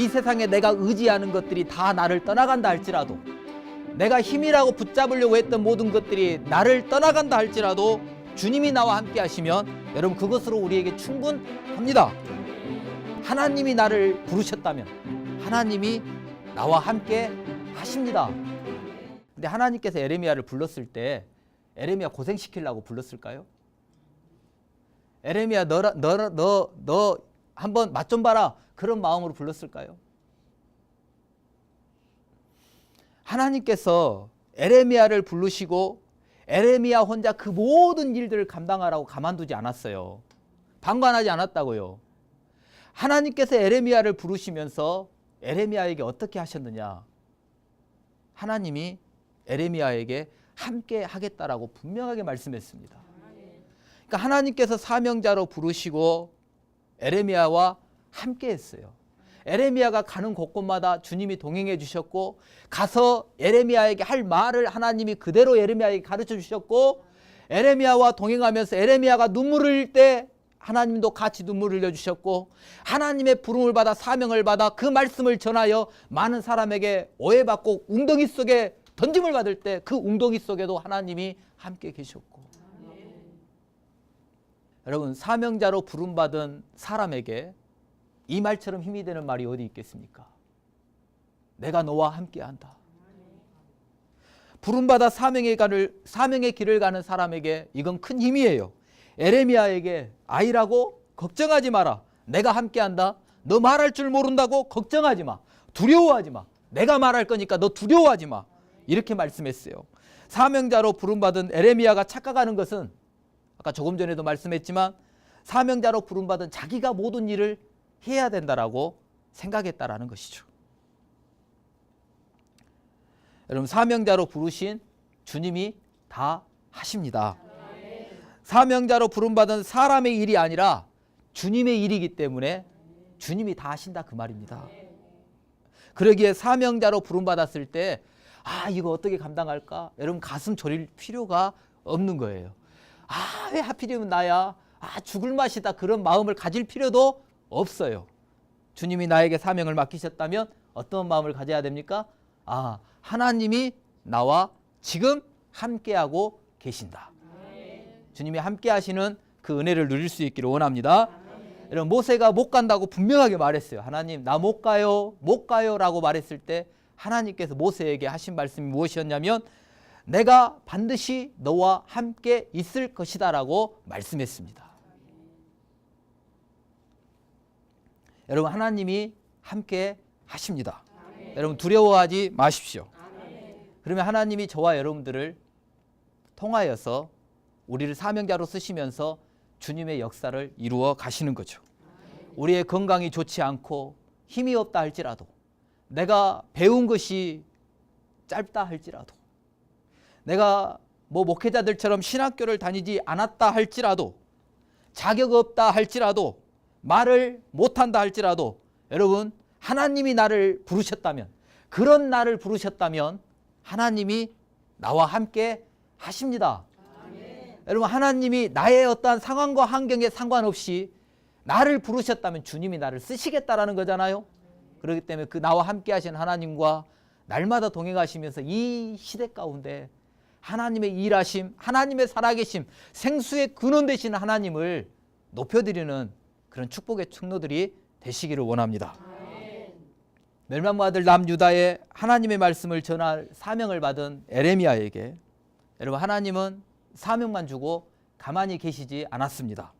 이 세상에 내가 의지하는 것들이 다 나를 떠나간다 할지라도 내가 힘이라고 붙잡으려고 했던 모든 것들이 나를 떠나간다 할지라도 주님이 나와 함께 하시면 여러분 그것으로 우리에게 충분합니다. 하나님이 나를 부르셨다면 하나님이 나와 함께 하십니다. 근데 하나님께서 에레미야를 불렀을 때 에레미야 고생시키려고 불렀을까요? 에레미야 너라 너너 너, 너 한번 맛 좀 봐라 그런 마음으로 불렀을까요? 하나님께서 에레미야를 부르시고 에레미야 혼자 그 모든 일들을 감당하라고 가만두지 않았어요. 방관하지 않았다고요. 하나님께서 에레미야를 부르시면서 에레미야에게 어떻게 하셨느냐? 하나님이 에레미야에게 함께 하겠다라고 분명하게 말씀했습니다. 그러니까 하나님께서 사명자로 부르시고 에레미야와 함께 했어요. 에레미야가 가는 곳곳마다 주님이 동행해 주셨고 가서 에레미야에게 할 말을 하나님이 그대로 에레미야에게 가르쳐 주셨고 에레미야와 동행하면서 에레미야가 눈물을 흘릴 때 하나님도 같이 눈물을 흘려 주셨고 하나님의 부름을 받아 사명을 받아 그 말씀을 전하여 많은 사람에게 오해받고 웅덩이 속에 던짐을 받을 때 그 웅덩이 속에도 하나님이 함께 계셨고 여러분 사명자로 부름받은 사람에게 이 말처럼 힘이 되는 말이 어디 있겠습니까? 내가 너와 함께한다. 부름받아 사명의 길을 사명의 길을 가는 사람에게 이건 큰 힘이에요. 에레미야에게 아이라고 걱정하지 마라. 내가 함께한다. 너 말할 줄 모른다고 걱정하지 마. 두려워하지 마. 내가 말할 거니까 너 두려워하지 마. 이렇게 말씀했어요. 사명자로 부름받은 에레미야가 착각하는 것은 아까 조금 전에도 말씀했지만 사명자로 부름받은 자기가 모든 일을 해야 된다라고 생각했다라는 것이죠. 여러분 사명자로 부르신 주님이 다 하십니다. 사명자로 부름받은 사람의 일이 아니라 주님의 일이기 때문에 주님이 다 하신다 그 말입니다. 그러기에 사명자로 부름받았을 때 아, 이거 어떻게 감당할까? 여러분 가슴 졸일 필요가 없는 거예요. 아, 왜 하필이면 나야? 아, 죽을 맛이다. 그런 마음을 가질 필요도 없어요. 주님이 나에게 사명을 맡기셨다면 어떤 마음을 가져야 됩니까? 아, 하나님이 나와 지금 함께하고 계신다. 주님이 함께 하시는 그 은혜를 누릴 수 있기를 원합니다. 여러분 모세가 못 간다고 분명하게 말했어요. 하나님 나 못 가요. 못 가요라고 말했을 때 하나님께서 모세에게 하신 말씀이 무엇이었냐면 내가 반드시 너와 함께 있을 것이다라고 말씀했습니다. 여러분 하나님이 함께 하십니다. 여러분 두려워하지 마십시오. 그러면 하나님이 저와 여러분들을 통하여서 우리를 사명자로 쓰시면서 주님의 역사를 이루어 가시는 거죠. 우리의 건강이 좋지 않고 힘이 없다 할지라도 내가 배운 것이 짧다 할지라도 내가 뭐 목회자들처럼 신학교를 다니지 않았다 할지라도 자격 없다 할지라도 말을 못한다 할지라도 여러분 하나님이 나를 부르셨다면 그런 나를 부르셨다면 하나님이 나와 함께 하십니다. 여러분 하나님이 나의 어떠한 상황과 환경에 상관없이 나를 부르셨다면 주님이 나를 쓰시겠다라는 거잖아요. 그렇기 때문에 그 나와 함께 하신 하나님과 날마다 동행하시면서 이 시대 가운데 하나님의 일하심, 하나님의 살아계심, 생수의 근원 되시는 하나님을 높여드리는 그런 축복의 충노들이 되시기를 원합니다. 멸망과 아들 남유다의 하나님의 말씀을 전할 사명을 받은 에레미야에게 여러분 하나님은 사명만 주고 가만히 계시지 않았습니다.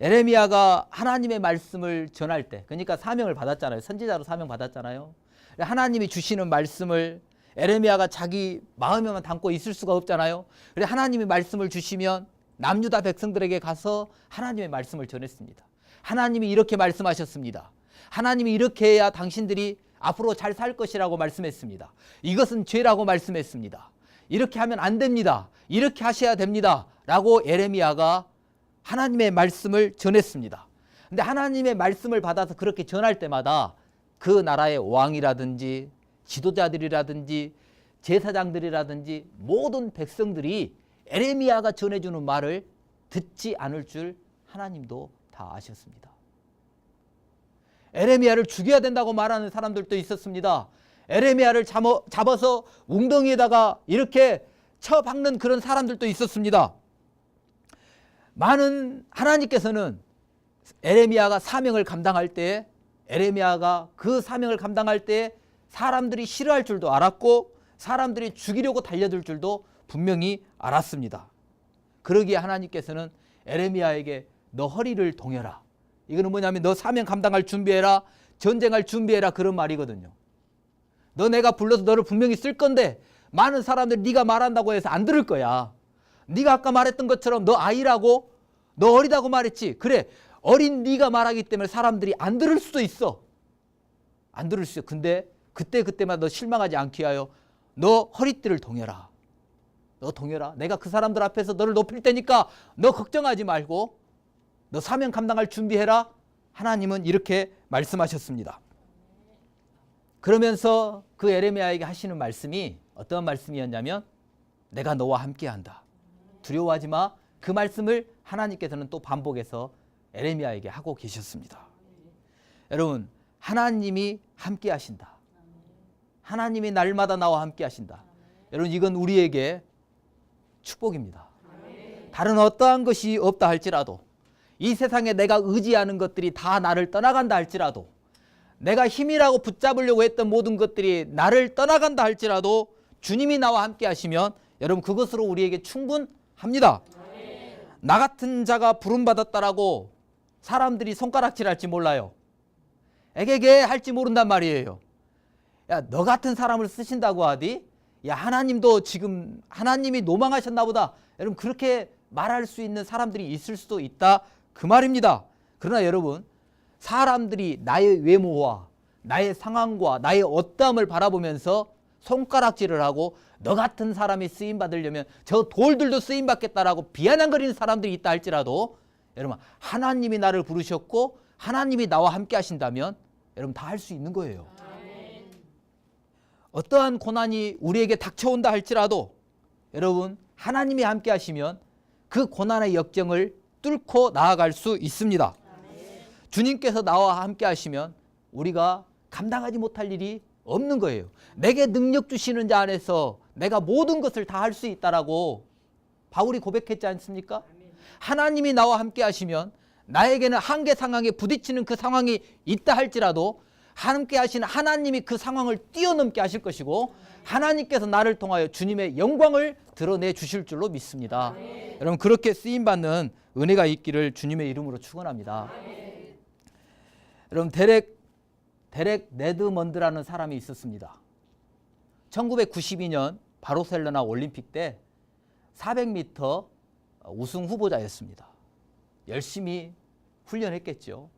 에레미야가 하나님의 말씀을 전할 때 그러니까 사명을 받았잖아요. 선지자로 사명 받았잖아요. 하나님이 주시는 말씀을 에레미야가 자기 마음에만 담고 있을 수가 없잖아요. 그래 하나님이 말씀을 주시면 남유다 백성들에게 가서 하나님의 말씀을 전했습니다. 하나님이 이렇게 말씀하셨습니다. 하나님이 이렇게 해야 당신들이 앞으로 잘 살 것이라고 말씀했습니다. 이것은 죄라고 말씀했습니다. 이렇게 하면 안 됩니다. 이렇게 하셔야 됩니다. 라고 에레미야가 하나님의 말씀을 전했습니다. 근데 하나님의 말씀을 받아서 그렇게 전할 때마다 그 나라의 왕이라든지 지도자들이라든지 제사장들이라든지 모든 백성들이 에레미야가 전해주는 말을 듣지 않을 줄 하나님도 다 아셨습니다. 에레미야를 죽여야 된다고 말하는 사람들도 있었습니다. 에레미야를 잡아서 웅덩이에다가 이렇게 쳐박는 그런 사람들도 있었습니다. 많은 하나님께서는 에레미야가 사명을 감당할 때 에레미야가 그 사명을 감당할 때 사람들이 싫어할 줄도 알았고 사람들이 죽이려고 달려들 줄도 분명히 알았습니다. 그러기에 하나님께서는 에레미야에게 너 허리를 동여라. 이거는 뭐냐면 너 사명 감당할 준비해라. 전쟁할 준비해라 그런 말이거든요. 너 내가 불러서 너를 분명히 쓸 건데 많은 사람들이 네가 말한다고 해서 안 들을 거야. 네가 아까 말했던 것처럼 너 아이라고 너 어리다고 말했지. 그래. 어린 네가 말하기 때문에 사람들이 안 들을 수도 있어. 안 들을 수 있어. 근데 그때 그때마다 너 실망하지 않기 위하여 너 허리띠를 동여라. 너 동여라. 내가 그 사람들 앞에서 너를 높일 테니까 너 걱정하지 말고 너 사명 감당할 준비해라. 하나님은 이렇게 말씀하셨습니다. 그러면서 그 에레미야에게 하시는 말씀이 어떤 말씀이었냐면 내가 너와 함께한다. 두려워하지 마. 그 말씀을 하나님께서는 또 반복해서 에레미야에게 하고 계셨습니다. 여러분, 하나님이 함께 하신다. 하나님이 날마다 나와 함께 하신다. 여러분, 이건 우리에게 축복입니다. 다른 어떠한 것이 없다 할지라도 이 세상에 내가 의지하는 것들이 다 나를 떠나간다 할지라도 내가 힘이라고 붙잡으려고 했던 모든 것들이 나를 떠나간다 할지라도 주님이 나와 함께 하시면 여러분 그것으로 우리에게 충분합니다. 나 같은 자가 부름받았다라고 사람들이 손가락질 할지 몰라요. 에게게 할지 모른단 말이에요. 야, 너 같은 사람을 쓰신다고 하디? 야, 하나님도 지금 하나님이 노망하셨나 보다. 여러분 그렇게 말할 수 있는 사람들이 있을 수도 있다. 그 말입니다. 그러나 여러분, 사람들이 나의 외모와 나의 상황과 나의 어떠함을 바라보면서 손가락질을 하고 너 같은 사람이 쓰임 받으려면 저 돌들도 쓰임 받겠다라고 비아냥거리는 사람들이 있다 할지라도 여러분 하나님이 나를 부르셨고 하나님이 나와 함께 하신다면 여러분 다 할 수 있는 거예요. 어떠한 고난이 우리에게 닥쳐온다 할지라도 여러분 하나님이 함께 하시면 그 고난의 역정을 뚫고 나아갈 수 있습니다. 주님께서 나와 함께 하시면 우리가 감당하지 못할 일이 없는 거예요. 내게 능력 주시는 자 안에서 내가 모든 것을 다 할 수 있다라고 바울이 고백했지 않습니까? 하나님이 나와 함께 하시면 나에게는 한계 상황에 부딪히는 그 상황이 있다 할지라도 함께 하시는 하나님이 그 상황을 뛰어넘게 하실 것이고 하나님께서 나를 통하여 주님의 영광을 드러내 주실 줄로 믿습니다. 여러분 그렇게 쓰임 받는 은혜가 있기를 주님의 이름으로 축원합니다. 여러분 데렉 데렉 네드먼드라는 사람이 있었습니다. 1992년 바르셀로나 올림픽 때 400m 우승 후보자였습니다. 열심히 훈련했겠죠.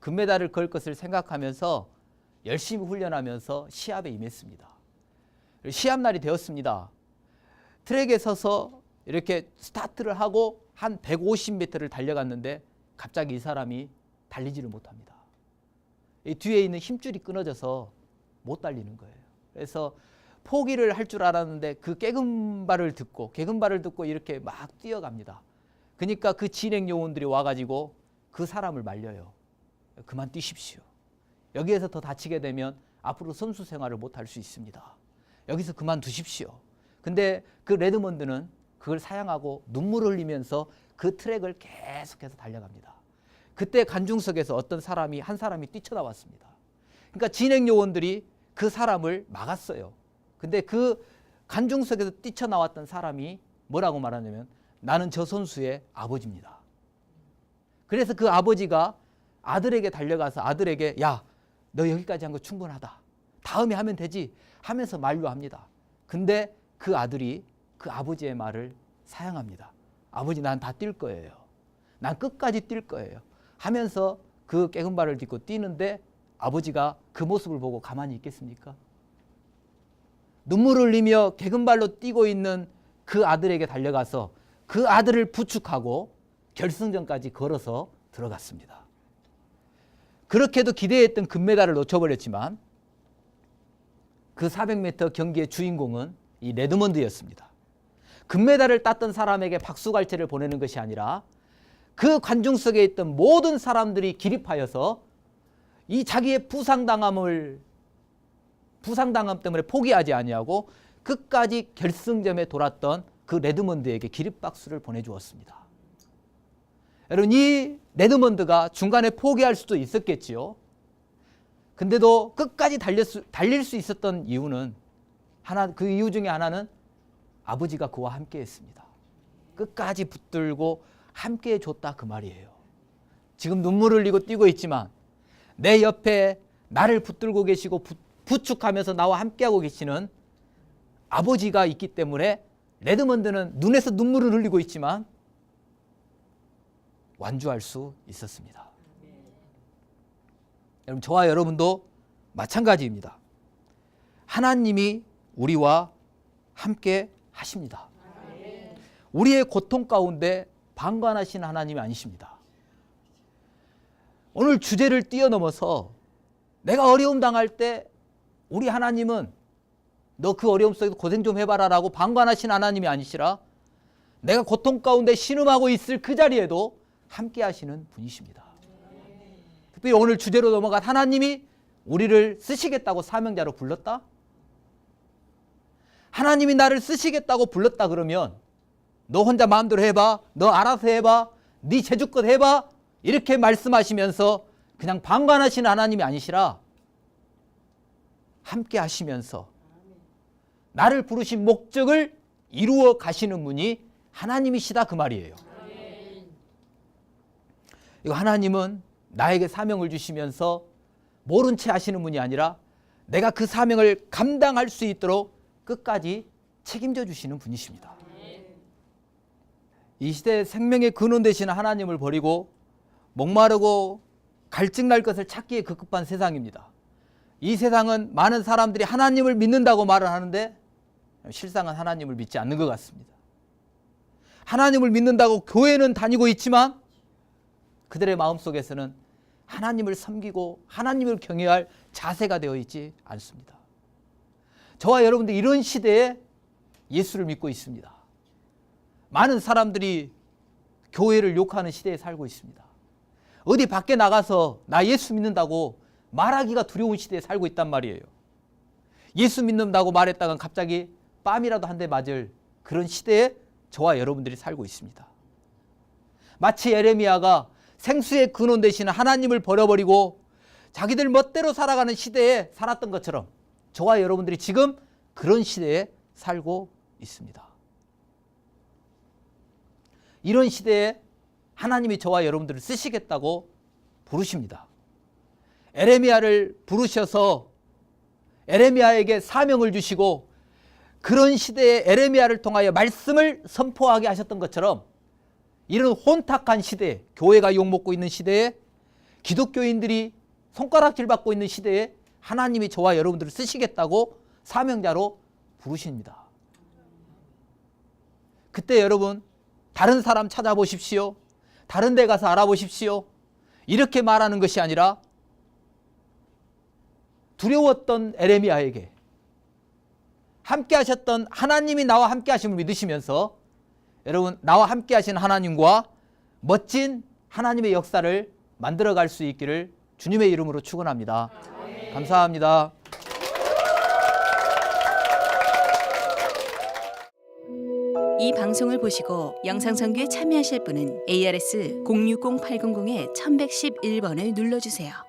금메달을 걸 것을 생각하면서 열심히 훈련하면서 시합에 임했습니다. 시합 날이 되었습니다. 트랙에 서서 이렇게 스타트를 하고 한 150m를 달려갔는데 갑자기 이 사람이 달리지를 못합니다. 이 뒤에 있는 힘줄이 끊어져서 못 달리는 거예요. 그래서 포기를 할 줄 알았는데 그 깨금발을 듣고 깨금발을 듣고 이렇게 막 뛰어갑니다. 그러니까 그 진행 요원들이 와가지고 그 사람을 말려요. 그만 뛰십시오. 여기에서 더 다치게 되면 앞으로 선수 생활을 못 할 수 있습니다. 여기서 그만 두십시오. 근데 그 레드먼드는 그걸 사양하고 눈물을 흘리면서 그 트랙을 계속해서 달려갑니다. 그때 관중석에서 어떤 사람이 한 사람이 뛰쳐나왔습니다. 그러니까 진행 요원들이 그 사람을 막았어요. 근데 그 관중석에서 뛰쳐나왔던 사람이 뭐라고 말하냐면 나는 저 선수의 아버지입니다. 그래서 그 아버지가 아들에게 달려가서 아들에게 야, 너 여기까지 한 거 충분하다. 다음에 하면 되지 하면서 만류합니다. 근데 그 아들이 그 아버지의 말을 사양합니다. 아버지 난 다 뛸 거예요. 난 끝까지 뛸 거예요. 하면서 그 깨금발을 딛고 뛰는데 아버지가 그 모습을 보고 가만히 있겠습니까? 눈물을 흘리며 개근발로 뛰고 있는 그 아들에게 달려가서 그 아들을 부축하고 결승전까지 걸어서 들어갔습니다. 그렇게도 기대했던 금메달을 놓쳐버렸지만 그 400m 경기의 주인공은 이 레드먼드였습니다. 금메달을 땄던 사람에게 박수갈채를 보내는 것이 아니라 그 관중석에 있던 모든 사람들이 기립하여서 이 자기의 부상당함을 부상당함 때문에 포기하지 아니하고 끝까지 결승점에 돌았던 그 레드먼드에게 기립박수를 보내주었습니다. 여러분 이 레드먼드가 중간에 포기할 수도 있었겠지요. 근데도 끝까지 달릴 수, 달릴 수 있었던 이유는 하나 그 이유 중에 하나는 아버지가 그와 함께 했습니다. 끝까지 붙들고 함께 해 줬다 그 말이에요. 지금 눈물을 흘리고 뛰고 있지만 내 옆에 나를 붙들고 계시고 부, 부축하면서 나와 함께하고 계시는 아버지가 있기 때문에 레드먼드는 눈에서 눈물을 흘리고 있지만 완주할 수 있었습니다. 여러분 저와 여러분도 마찬가지입니다. 하나님이 우리와 함께 하십니다. 우리의 고통 가운데 방관하신 하나님이 아니십니다. 오늘 주제를 뛰어넘어서 내가 어려움 당할 때 우리 하나님은 너 그 어려움 속에서 고생 좀 해봐라 라고 방관하신 하나님이 아니시라 내가 고통 가운데 신음하고 있을 그 자리에도 함께 하시는 분이십니다. 특별히 오늘 주제로 넘어간 하나님이 우리를 쓰시겠다고 사명자로 불렀다? 하나님이 나를 쓰시겠다고 불렀다 그러면 너 혼자 마음대로 해봐. 너 알아서 해봐. 네 제주껏 해봐. 이렇게 말씀하시면서 그냥 방관하시는 하나님이 아니시라 함께 하시면서 나를 부르신 목적을 이루어 가시는 분이 하나님이시다 그 말이에요. 이거 하나님은 나에게 사명을 주시면서 모른 채 하시는 분이 아니라 내가 그 사명을 감당할 수 있도록 끝까지 책임져 주시는 분이십니다. 이 시대 생명의 근원 되시는 하나님을 버리고 목마르고 갈증날 것을 찾기에 급급한 세상입니다. 이 세상은 많은 사람들이 하나님을 믿는다고 말을 하는데 실상은 하나님을 믿지 않는 것 같습니다. 하나님을 믿는다고 교회는 다니고 있지만 그들의 마음속에서는 하나님을 섬기고 하나님을 경외할 자세가 되어 있지 않습니다. 저와 여러분들 이런 시대에 예수를 믿고 있습니다. 많은 사람들이 교회를 욕하는 시대에 살고 있습니다. 어디 밖에 나가서 나 예수 믿는다고 말하기가 두려운 시대에 살고 있단 말이에요. 예수 믿는다고 말했다간 갑자기 빰이라도 한 대 맞을 그런 시대에 저와 여러분들이 살고 있습니다. 마치 에레미야가 생수의 근원 되시는 하나님을 버려버리고 자기들 멋대로 살아가는 시대에 살았던 것처럼 저와 여러분들이 지금 그런 시대에 살고 있습니다. 이런 시대에 하나님이 저와 여러분들을 쓰시겠다고 부르십니다. 에레미야를 부르셔서 에레미야에게 사명을 주시고 그런 시대에 에레미야를 통하여 말씀을 선포하게 하셨던 것처럼 이런 혼탁한 시대에 교회가 욕먹고 있는 시대에 기독교인들이 손가락질 받고 있는 시대에 하나님이 저와 여러분들을 쓰시겠다고 사명자로 부르십니다. 그때 여러분 다른 사람 찾아보십시오. 다른 데 가서 알아보십시오. 이렇게 말하는 것이 아니라 두려웠던 에레미야에게 함께 하셨던 하나님이 나와 함께 하심을 믿으시면서 여러분 나와 함께 하신 하나님과 멋진 하나님의 역사를 만들어 갈 수 있기를 주님의 이름으로 축원합니다. 감사합니다. 이 방송을 보시고 영상 선교에 참여하실 분은 ARS 060800에 1111번을 눌러 주세요.